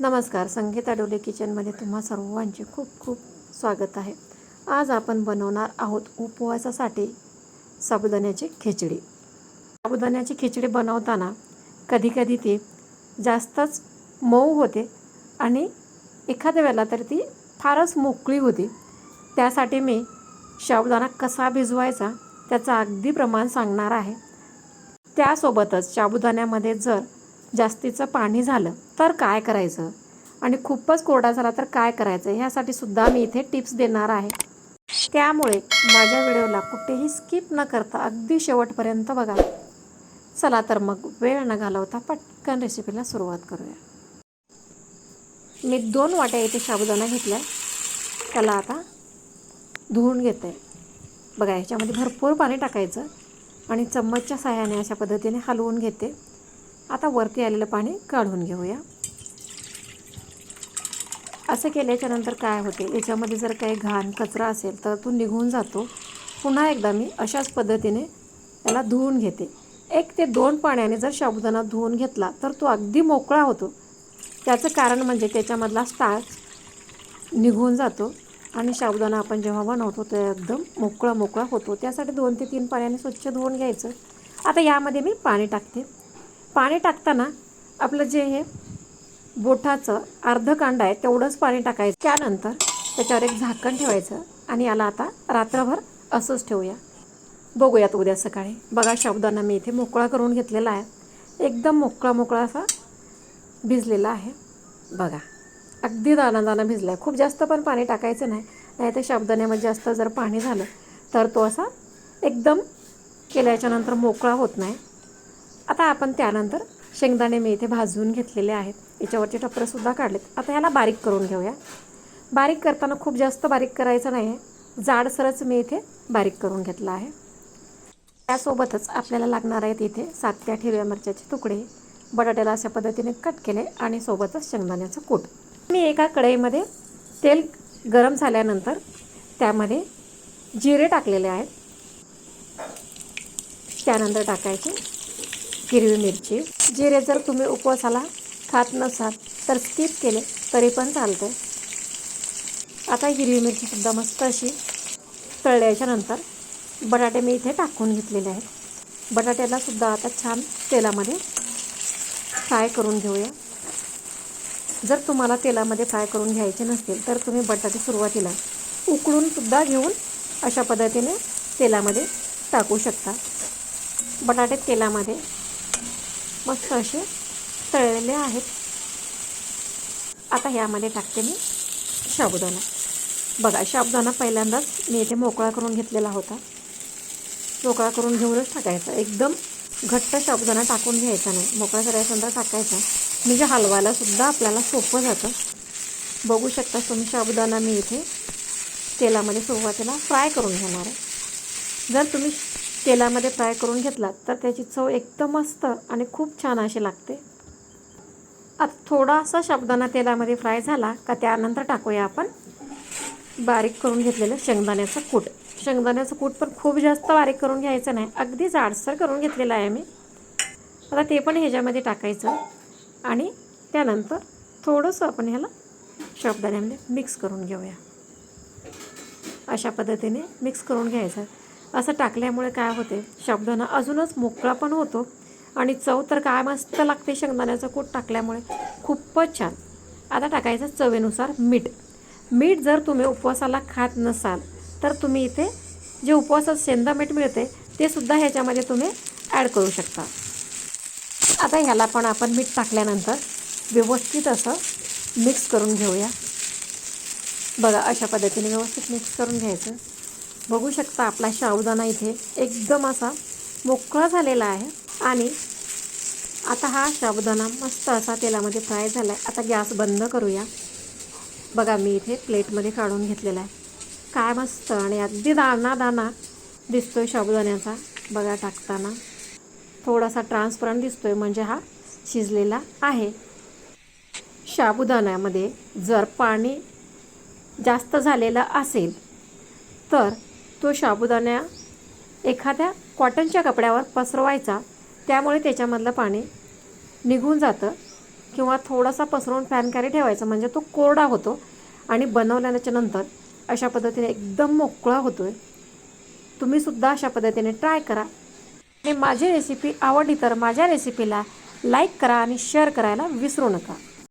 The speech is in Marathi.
नमस्कार संगीता डोले किचनमध्ये तुम्हा सर्वांचे खूप खूप स्वागत आहे. आज आपण बनवणार आहोत उपवासासाठी साबुदाण्याची खिचडी. साबुदाण्याची खिचडी बनवताना कधीकधी ती जास्तच मऊ होते आणि एखाद्या वेळेला तर ती फारच मोकळी होती. त्यासाठी मी साबुदाणा कसा भिजवायचा त्याचं अगदी प्रमाण सांगणार आहे. त्यासोबतच साबुदाण्यामध्ये जर जास्तीचं पाणी झालं तर काय करायचं? आणि खूपच कोरडा झाला तर काय करायचं? ह्यासाठी सुद्धा मी इथे टिप्स देणार आहे. त्यामुळे माझ्या व्हिडिओला कुठेही स्किप न करता अगदी शेवटपर्यंत बघा. चला तर मग वेळ न घालवता पटकन रेसिपीला सुरुवात करूया. मी दोन वाट्या इथे साबुदाणा घेतल्या. त्याला आता धुवून घेते बघा ह्याच्यामध्ये भरपूर पाणी टाकायचं आणि चम्मचच्या साह्याने अशा पद्धतीने हलवून घेते. आता वरती आलेलं पाणी काढून घेऊया. असं केल्याच्यानंतर काय होते? याच्यामध्ये जर काही घाण कचरा असेल तर तो निघून जातो. पुन्हा एकदा मी अशाच पद्धतीने त्याला धुवून घेते. एक ते दोन पाण्याने जर साबुदाणा धुवून घेतला तर तो अगदी मोकळा होतो. त्याचं कारण म्हणजे त्याच्यामधला स्टार्च निघून जातो आणि साबुदाणा आपण जेव्हा बनवतो ते एकदम मोकळा मोकळा होतो. त्यासाठी दोन ते तीन पाण्याने स्वच्छ धुवून घ्यायचं. आता यामध्ये मी पाणी टाकते. पाणी टाकताना आपलं जे हे बोठाचं अर्ध कांड आहे तेवढंच पाणी टाकायचं. त्यानंतर त्याच्यावर एक झाकण ठेवायचं आणि याला आता रात्रभर असंच ठेवूया. बघूयात उद्या सकाळी. बघा साबुदाणा मी इथे मोकळा करून घेतलेला आहे. एकदम मोकळा मोकळा असा भिजलेला आहे. बघा अगदी दाना भिजला आहे खूप जास्त पण पाणी टाकायचं नाही. नाही तर साबुदाण्यामध्ये जास्त जर पाणी झालं तर तो असा एकदम केल्याच्यानंतर मोकळा होत नाही. आता आपण त्यानंतर शेंगदाणे मी इथे भाजून घेतलेले आहेत. याच्यावरचे टपरेसुद्धा काढलेत. आता ह्याला बारीक करून घेऊया. बारीक करताना खूप जास्त बारीक करायचं नाही आहे जाडसरच मी इथे बारीक करून घेतला आहे. त्यासोबतच आपल्याला लागणार आहेत इथे सात ते आठ हिरव्या मिरच्याचे तुकडे. बटाट्याला अशा पद्धतीने कट केले आणि सोबतच शेंगदाण्याचं कूट. मी एका कढईमध्ये तेल गरम झाल्यानंतर त्यामध्ये जिरे टाकलेले आहेत. त्यानंतर टाकायचे हिरवी मिरची. जिरे जर तुम्ही उपवासाला खात नसाल तर स्किप केले तरी पण चालते आता हिरवी मिरचीसुद्धा मस्त अशी तळल्याच्या नंतर बटाटे मी इथे टाकून घेतलेले आहेत. बटाट्याला सुद्धा आता छान तेलामध्ये फ्राय करून घेऊया. जर तुम्हाला तेलामध्ये फ्राय करून घ्यायचे नसतील तर तुम्ही बटाटे सुरुवातीला उकळून सुद्धा घेऊन अशा पद्धतीने तेलामध्ये टाकू शकता. बटाटे तेलामध्ये मस्त असे तळलेले आहेत. आता ह्यामध्ये टाकते मी साबुदाणा. बघा साबुदाणा पहिल्यांदाच मी इथे मोकळा करून घेतलेला होता. मोकळा करून घेऊनच टाकायचा. एकदम घट्ट साबुदाणा टाकून घ्यायचा नाही. मोकळा करायच्यानंतर टाकायचा. म्हणजे हलवायला सुद्धा आपल्याला सोपं जातं. बघू शकता तुम्ही साबुदाणा मी इथे तेलामध्ये सुरुवातीला फ्राय करून घेणार आहे. जर तुम्ही तेलामध्ये फ्राय करून घेतलात तर त्याची चव एकदम मस्त आणि खूप छान अशी लागते. आता थोडासा साबुदाणा तेलामध्ये फ्राय झाला का त्यानंतर टाकूया आपण बारीक करून घेतलेलं शेंगदाण्याचं कूट. शेंगदाण्याचं कूट पण खूप जास्त बारीक करून घ्यायचं नाही अगदी जाडसर करून घेतलेलं आहे मी आता ते पण ह्याच्यामध्ये टाकायचं आणि त्यानंतर थोडंसं आपण ह्याला शाबदाण्यामध्ये मिक्स करून घेऊया. अशा पद्धतीने मिक्स करून घ्यायचं. असं टाकल्यामुळे काय होते? साबुदाणा अजूनच मोकळा पण होतो आणि चव तर काय मस्त लागते शेंगदाण्याचं कूट टाकल्यामुळे. खूपच छान. आता टाकायचं चवेनुसार मीठ. मीठ जर तुम्ही उपवासाला खात नसाल तर तुम्ही इथे जे उपवासात शेंदा मीठ मिळते ते सुद्धा ह्याच्यामध्ये तुम्ही ॲड करू शकता. आता ह्याला पण आपण मीठ टाकल्यानंतर व्यवस्थित असं मिक्स करून घेऊया. बघा अशा पद्धतीने व्यवस्थित मिक्स करून घ्यायचं. बघू शकता आपला साबुदाणा इथे एकदम असा मोकळा झालेला आहे. आणि आता हा साबुदाणा मस्त असा तेलामध्ये फ्राय झाला आहे आता गॅस बंद करूया. बघा मी इथे प्लेटमध्ये काढून घेतलेला आहे. काय मस्त आणि अगदी दाणा दाणा दिसतोय साबुदाण्याचा बघा टाकताना थोडासा ट्रान्सपरंट दिसतोय म्हणजे हा शिजलेला आहे. साबुदाण्यामध्ये जर पाणी जास्त झालेलं असेल तर तो साबुदाणा एखाद्या कॉटनच्या कपड्यावर पसरवायचा त्यामुळे त्याच्यामधलं पाणी निघून जातं किंवा थोडासा पसरवून फॅन ठेवायचा. म्हणजे तो कोरडा होतो आणि बनवल्याच्या नंतर अशा पद्धतीने एकदम मोकळा होतो आहे तुम्हीसुद्धा अशा पद्धतीने ट्राय करा. आणि माझी रेसिपी आवडली तर माझ्या रेसिपीला लाईक करा आणि शेअर करायला विसरू नका.